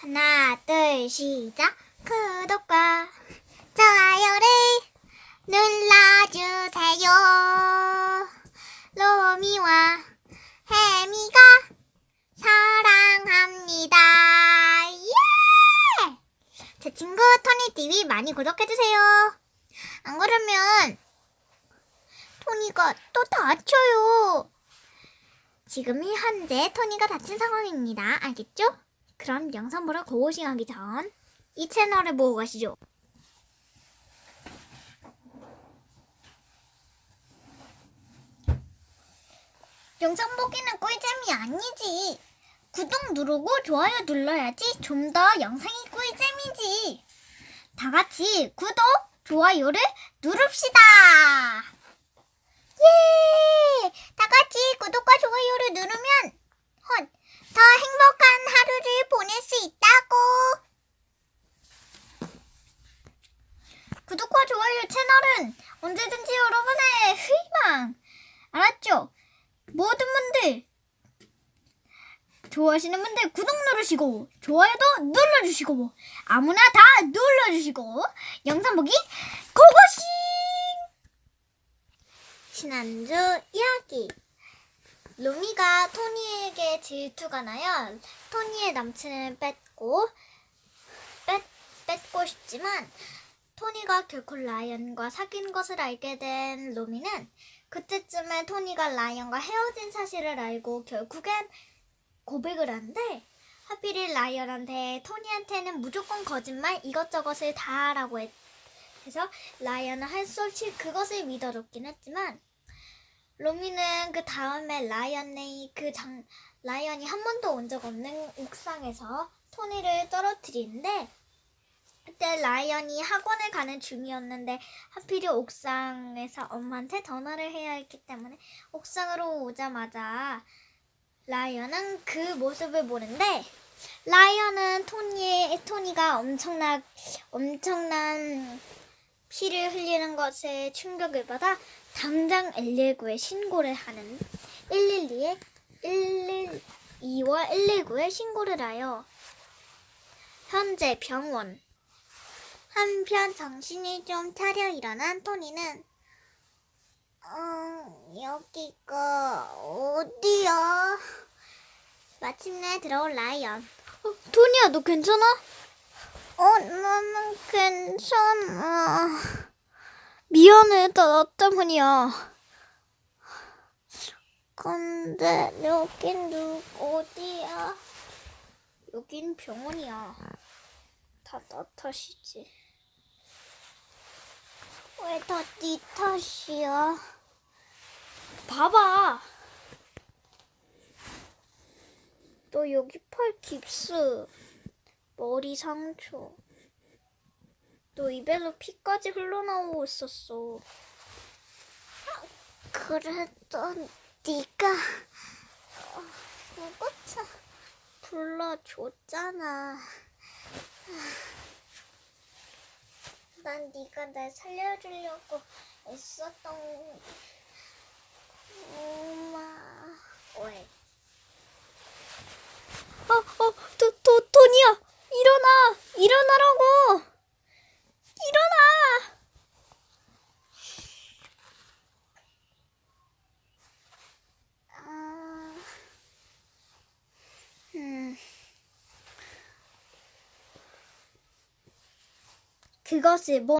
하나, 둘, 시작. 구독과 좋아요를 눌러주세요. 로미와 해미가 사랑합니다. 예! 제 친구 토니TV 많이 구독해주세요. 안 그러면 토니가 또 다쳐요. 지금 현재 토니가 다친 상황입니다. 알겠죠? 그럼 영상 보러 고고싱 하기 전 이 채널을 보고 가시죠. 영상 보기는 꿀잼이 아니지. 구독 누르고 좋아요 눌러야지 좀 더 영상이 꿀잼이지. 다 같이 구독, 좋아요를 누릅시다. 예! 다 같이 구독과 좋아요를 누르면 헛, 더 행복한 하루를 보낼 수 있다고. 구독과 좋아요 채널은 언제든지 여러분의 희망. 알았죠? 모든 분들 좋아하시는 분들 구독 누르시고 좋아요도 눌러주시고 아무나 다 눌러주시고 영상 보기 고고싱! 지난주 이야기 루미가 토니에게 질투가 나요. 토니의 남친을 뺏고 뺏, 뺏고 싶지만 토니가 결코 라이언과 사귄 것을 알게 된 루미는 그때쯤에 토니가 라이언과 헤어진 사실을 알고 결국엔 고백을 한데 하필이 라이언한테 토니한테는 무조건 거짓말 이것저것을 다 하라고 했, 해서 라이언은 할 수 없이 그것을 믿어줬긴 했지만 로미는 그 다음에 라이언의 그 장, 라이언이 한 번도 온 적 없는 옥상에서 토니를 떨어뜨리는데 그때 라이언이 학원을 가는 중이었는데 하필이 옥상에서 엄마한테 전화를 해야 했기 때문에 옥상으로 오자마자 라이언은 그 모습을 보는데 라이언은 토니의 토니가 엄청나 엄청난 피를 흘리는 것에 충격을 받아 당장 119에 신고를 하는 112에 112와 119에 신고를 하여 현재 병원. 한편 정신이 좀 차려 일어난 토니는 음, 여기가 어디야? 마침내 들어온 라이언. 어, 토니야, 너 괜찮아? 어, 나는 괜찮아. 미안해, 다 나 때문이야. 근데 여긴 누 어디야? 여긴 병원이야. 다 나 탓이지. 왜 다 네 탓이야? 봐봐. 너 여기 팔 깁스, 머리 상처. 너 입에서 피까지 흘러나오고 있었어. 그래도 네가 구급차 불러줬잖아. 난 네가 날 살려주려고 애썼던 엄마 왜? 어, 어, 도, 도, 토니야, 일어나, 일어나라고, 일어나. 아, 음. 그것이 뭐?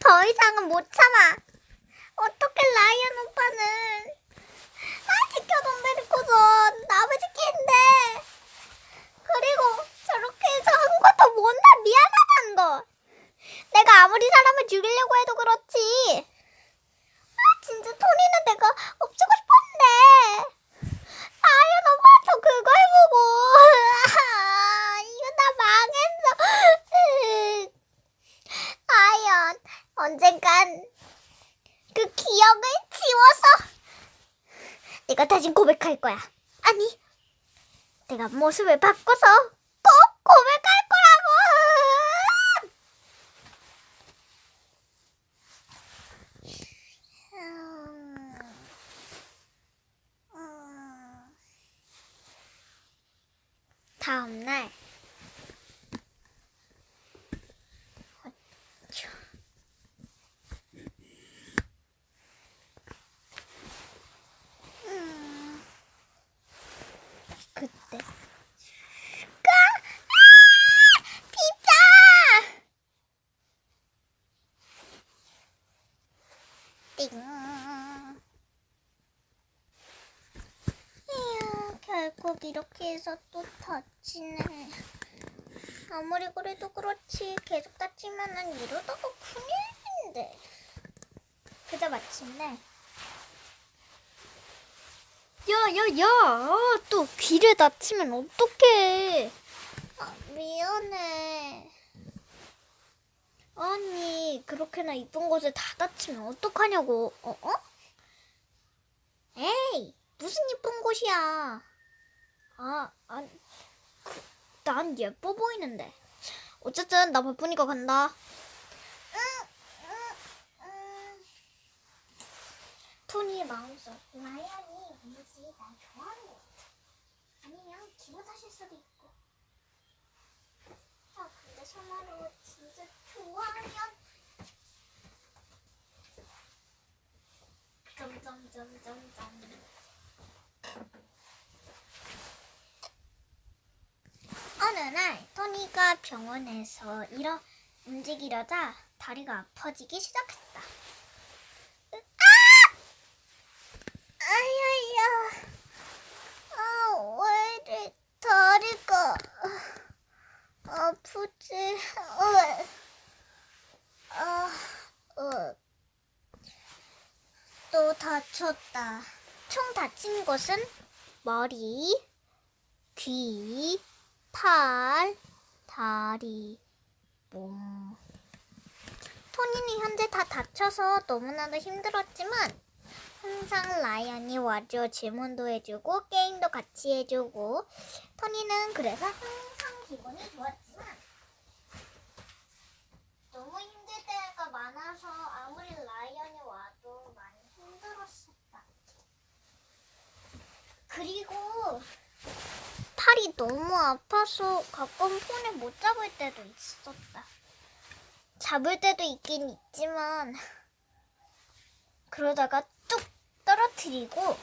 더 이상은 못 참아. 어떻게 라이언 오빠는 나 지켜돈 데리고서 남을 지키는데 그리고 저렇게 해서 한 것도 못나 미안하다는 거. 내가 아무리 사람을 죽이려고 해도 그렇지. 아 진짜 토니는 내가 없애고 싶었는데 라이언 오빠도 그걸 보고 아, 이거 다 망했어. 라이언 언젠간 그 기억을 지워서 내가 다시 고백할 거야. 아니, 내가 모습을 바꿔서 꼭 고백할 거라고. 꼭 이렇게 해서 또 다치네. 아무리 그래도 그렇지 계속 다치면은 이러다가 큰일인데. 그저 마침내 야야야 아, 또 귀를 다치면 어떡해 아, 미안해 아니 그렇게나 이쁜 곳을 다 다치면 어떡하냐고 어? 어? 에이 무슨 이쁜 곳이야 아, 아, 그, 난 예뻐 보이는데 어쨌든 나 바쁘니까 간다 토니의 마음속 라이언이 왠지 날 좋아하는 것 같아. 아니면 기분 탓일 수도 있고. 아 근데 설마로 진짜 좋아하면 점점점점점 어느 날 토니가 병원에서 일어 움직이려다 다리가 아파지기 시작했다. 아야야, 아, 왜 이리 다리가 아프지? 어, 아, 어, 또 다쳤다. 총 다친 곳은 머리, 귀, 팔, 다리, 몸. 토니는 현재 다 다쳐서 너무나도 힘들었지만 항상 라이언이 와줘 질문도 해주고 게임도 같이 해주고 토니는 그래서 항상 기분이 좋았지만 너무 힘들 때가 많아서 아무리 라이언이 와도 많이 힘들었었다. 그리고 팔이 너무 아파서 가끔 폰을 못 잡을 때도 있었다. 잡을 때도 있긴 있지만 그러다가 뚝 떨어뜨리고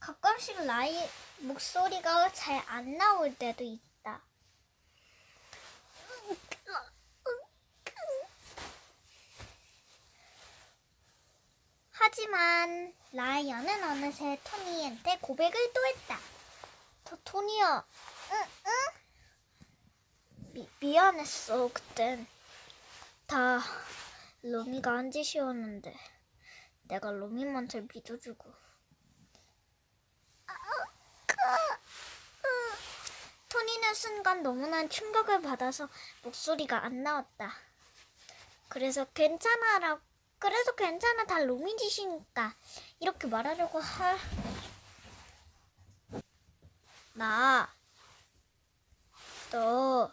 가끔씩 라이 목소리가 잘 안 나올 때도 있다. 하지만 라이언은 어느새 토니한테 고백을 또 했다. 저 토니야, 응, 응? 미, 미안했어, 그땐. 다 로미가 한 짓이었는데. 내가 로미한테 믿어주고. 토니는 순간 너무나 충격을 받아서 목소리가 안 나왔다. 그래서 괜찮아라. 그래서 괜찮아. 다 로미 짓이니까. 이렇게 말하려고 할. 나. 너.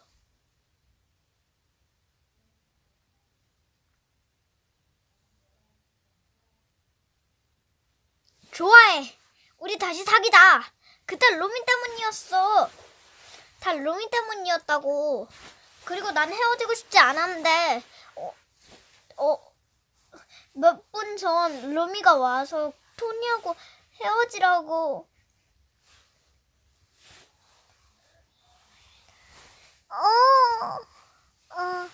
좋아해. 우리 다시 사귀자. 그때 로미 때문이었어. 다 로미 때문이었다고. 그리고 난 헤어지고 싶지 않았는데, 어, 어, 몇 분 전 로미가 와서 토니하고 헤어지라고. 어, 어,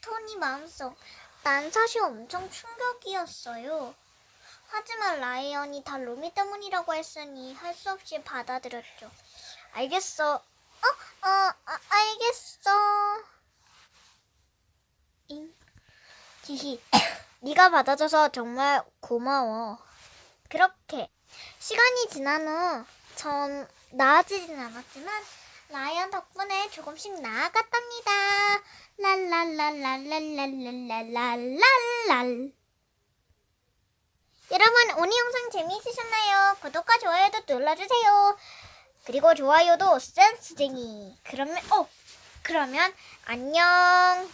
토니 마음속. 난 사실 엄청 충격이었어요. 하지만 라이언이 다 로미 때문이라고 했으니 할 수 없이 받아들였죠. 알겠어. 어, 어, 아, 알겠어. 잉. 히히. 네가 받아줘서 정말 고마워. 그렇게 시간이 지난 후 전 나아지진 않았지만 라이언 덕분에 조금씩 나아갔답니다. 랄랄랄랄랄랄랄랄랄랄. 여러분 오늘 영상 재미있으셨나요? 구독과 좋아요도 눌러주세요. 그리고 좋아요도 센스쟁이. 그러면 어 그러면 안녕.